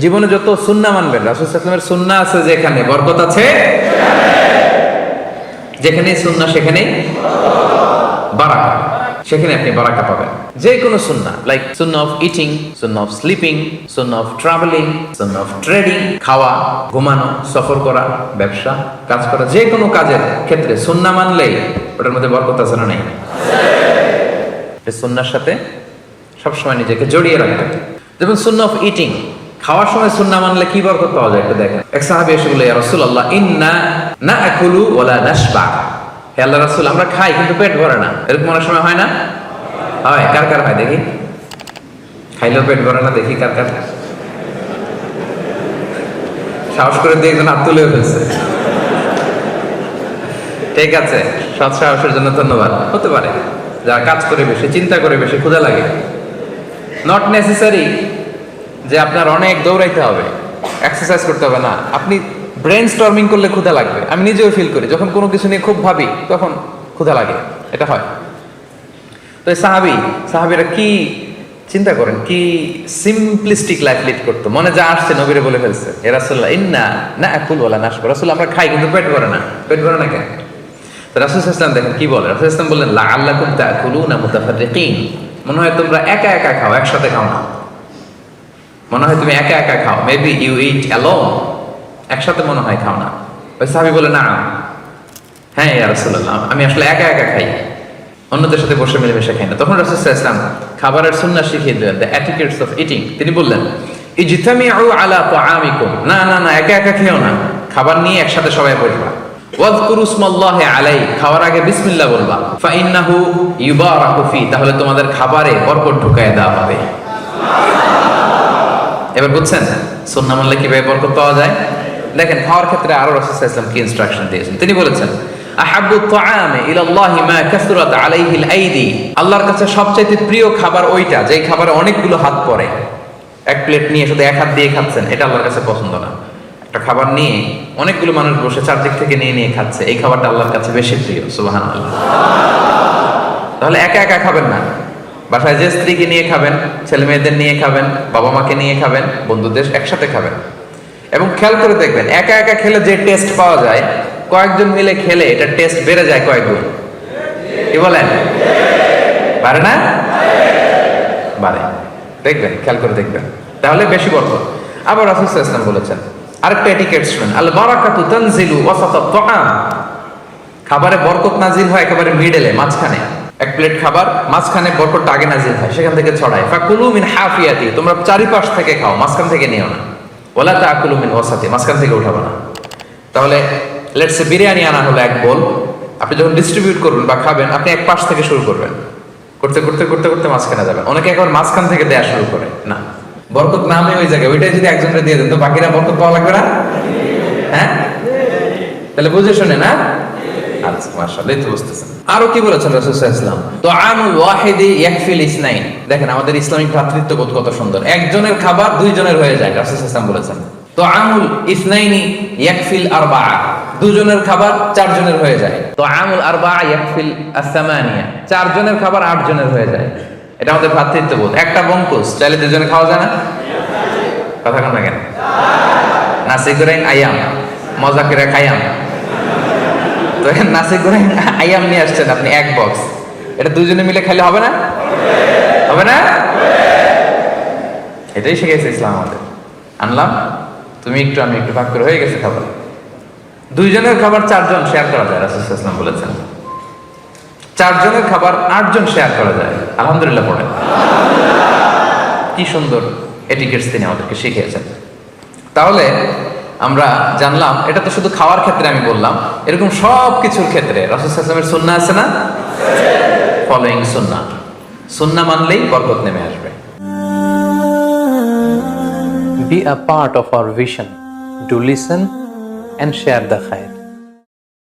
জীবনে যত সুন্না মানবেন রাসুলের সুন্না আছে যেখানে? বরকত আছে? যেখানে সুন্না সেখানে বারাকা। সেখানে আপনি বারাকা পাবেন। যে কোনো সুন্না লাইক সুন্না অফ ইটিং সুন্না অফ স্লিপিং সুন্না অফ ট্রাভেলিং সুন্না অফ ট্রেডিং খাওয়া, ঘুমানো, সফর করা, ব্যবসা, কাজ করা যে কোনো কাজের ক্ষেত্রে সুন্না মানলেই ওটার মধ্যে বরকত আছে না নাই? সুন্নার সাথে সবসময় নিজেকে জড়িয়ে রাখবেন যেমন সুন্না অফ ইটিং। খাওয়ার সময় সুন্না মানলে কি বরকত পাওয়া যায় একটু দেখেন। এক সাহাবী এসে বলে রাসূলুল্লাহ, ইন্না নাআকুলু ওয়ালা নাশবা। হে আল্লাহ রাসূল, আমরা খাই কিন্তু পেট ভরে না। এরকম অনেক সময় হয় না? হয়। কার কার হয় দেখি? খাইলেও পেট ভরে না, দেখি কার কার সাহস করে দিয়ে একজন হাত তুলেও ফেলছে। ঠিক আছে, সৎ সাহসের জন্য ধন্যবাদ। হতে পারে। যারা কাজ করে বেশি, চিন্তা করে বেশি, ক্ষুধা লাগে। নট নেসেসারি যে আপনার অনেক দৌড়াইতে হবে এক্সারসাইজ করতে হবে না। আপনি ব্রেন স্টর্মিং করলে ক্ষুধা লাগবে। আমি নিজেও ফিল করি, যখন কোনো কিছু নিয়ে খুব ভাবি, তখন ক্ষুধা লাগে। এটা হয়। তো সাহাবি, সাহাবিরা কি চিন্তা করেন? কি সিম্পলিস্টিক লাইফ লিড করতো? মনে যা আসছে নবীরে বলে ফেলছে রাসুল্লাহ ইন্না না একুল ওলা নাশ রাসুল আমরা খাই, কিন্তু পেট ভরে না। পেট ভরে না কেন? রাসুল ইসলাম দেখেন, কি বলে? রাসুল ইসলাম বললেন লা আল্লাহ কুম তাকুলু না মুতাফারিকিন মনে হয় তোমরা একা একা খাও, একসাথে খাও না। মনে হয় তুমি একা একা খাও মেবি ইউ ইট অ্যালোন একসাথে মনে হয় খাও না। ওই সাহাবি বলে, না হ্যাঁ রাসূলুল্লাহ, আমি আসলে একা একা খাই। অন্যদের সাথে বসে মিলেমিশে খাই না। তখন রাসূল ইসলাম খাবারের সুন্নাহ শিখিয়ে দিলেন দ্য অ্যাটিকেটস অফ ইটিং তিনি বললেন, ইজতামিউ আলা তাআমিকুম। না না না, একা একা খেও না, খাবার নিয়ে একসাথে সবাই বসবা। তাহলে তোমাদের খাবারে ঢুকায় দেওয়া হবে। এবার বুঝছেন? কীভাবে পাওয়া যায়? দেখেন, খাওয়ার ক্ষেত্রে আরও কি ইনস্ট্রাকশন দিয়েছেন? তিনি বলেছেন আল্লাহর কাছে সবচাইতে প্রিয় খাবার ওইটা, যেই খাবারে অনেকগুলো হাত পড়ে। এক প্লেট নিয়ে শুধু এক হাত দিয়ে খাচ্ছেন, এটা আল্লাহর কাছে পছন্দ না। একটা খাবার নিয়ে অনেকগুলো মানুষ বসে চারদিক থেকে নিয়ে নিয়ে খাচ্ছে। এই খাবারটা আল্লাহর কাছে বেশি প্রিয়, সুবহানাল্লাহ। তাহলে একা একা খাবেন না। বাসায় যে স্ত্রীকে নিয়ে খাবেন, ছেলে মেয়েদের নিয়ে খাবেন, বাবা মাকে নিয়ে খাবেন, বন্ধুদের একসাথে খাবেন। এবং খেয়াল করে দেখবেন, একা একা খেলে যে টেস্ট পাওয়া যায়, কয়েকজন মিলে খেলে এটা টেস্ট বেড়ে যায় কয়েক গুণ কি বলেন? পারে না? বাড়ে দেখবেন, খেয়াল করে দেখবেন। তাহলে বেশি বরকত আবার রাসূল ওয়াসাল্লাম বলেছেন আরেকটা এটিকেট শুনেন। আল বারাকাতু তানজিলু ওয়াসাতাত তাআম। খাবারে বরকত নাজিল হয় একেবারে মিডলে মাঝখানে। এক প্লেট খাবার, মাঝখানে বরকতটা আগে নাজিল হয়, সেখান থেকে ছড়ায়। ফাকুলু মিন হাফিয়াতি, তোমরা চারিপাশ থেকে খাও, মাঝখান থেকে নিও না। ওলা তাকুলু মিন ওয়াসাতি, মাঝখান থেকে উঠাবো না। তাহলে লেটস সে বিরিয়ানি আনা হলো এক বোল আপনি যখন ডিস্ট্রিবিউট করবেন বা খাবেন, আপনি এক পাশ থেকে শুরু করবেন। করতে করতে করতে করতে মাঝখানে যাবেন। অনেকে একবার মাঝখান থেকে দেয়া শুরু করে। না। বরকত নামে ওই জায়গায়, ওইটাই যদি একজনকে দিয়ে দেন, তো বাকিরা বরকত পাওয়া লাগবে না? হ্যাঁ? তাহলে বুঝে শুনে না? আচ্ছা মাশাআল্লাহ তো বুঝতেছেন। আরও কি বলেছেন ইসনাইন দেখেন, আমাদের ইসলামিক ভ্রাতৃত্ববোধ কত সুন্দর। একজনের খাবার দুইজনের হয়ে যায় বলেছেন। তুআমুল ইসনাইনি ইয়াকফিল আরবাআ। দুজনের খাবার চারজনের হয়ে যায়। তুআমুল আরবাআ ইয়াকফিল আস-সামানিয়া। চারজনের খাবার আটজনের হয়ে যায়। এটা আমাদের ভ্রাতৃত্ববোধ। একটা বঙ্কুস চাইলে দুজনে খাওয়া যায় না? কথা কান কেন? নাসি করে আয়াম, মজা করে খাইয়াম। তো নাসি করে আইয়াম নিয়ে আসছেন আপনি, এক বক্স এটা দুজনে মিলে খেলে হবে না? হবে না? এটাই শিখেছে ইসলাম আমাদের। আনলাম, তুমি একটু, আমি একটু ভাগ করে হয়ে গেছে খাবার। দুইজনের খাবার চারজন শেয়ার করা যায়, রাসুল ইসলাম বলেছেন। চারজনের খাবার আটজন শেয়ার করা যায়। আলহামদুলিল্লাহ পড়ে। কি সুন্দর এটিকেটস তিনি আমাদেরকে শিখিয়েছেন। তাহলে আমরা জানলাম, এটা তো শুধু খাওয়ার ক্ষেত্রে আমি বললাম, এরকম সব কিছুর ক্ষেত্রে রাসুলের সুন্না আছে না? ফলোয়িং সুন্না সুন্না মানলেই বরকত নেমে আসবে। Be a part of our vision. Do listen and share the khair.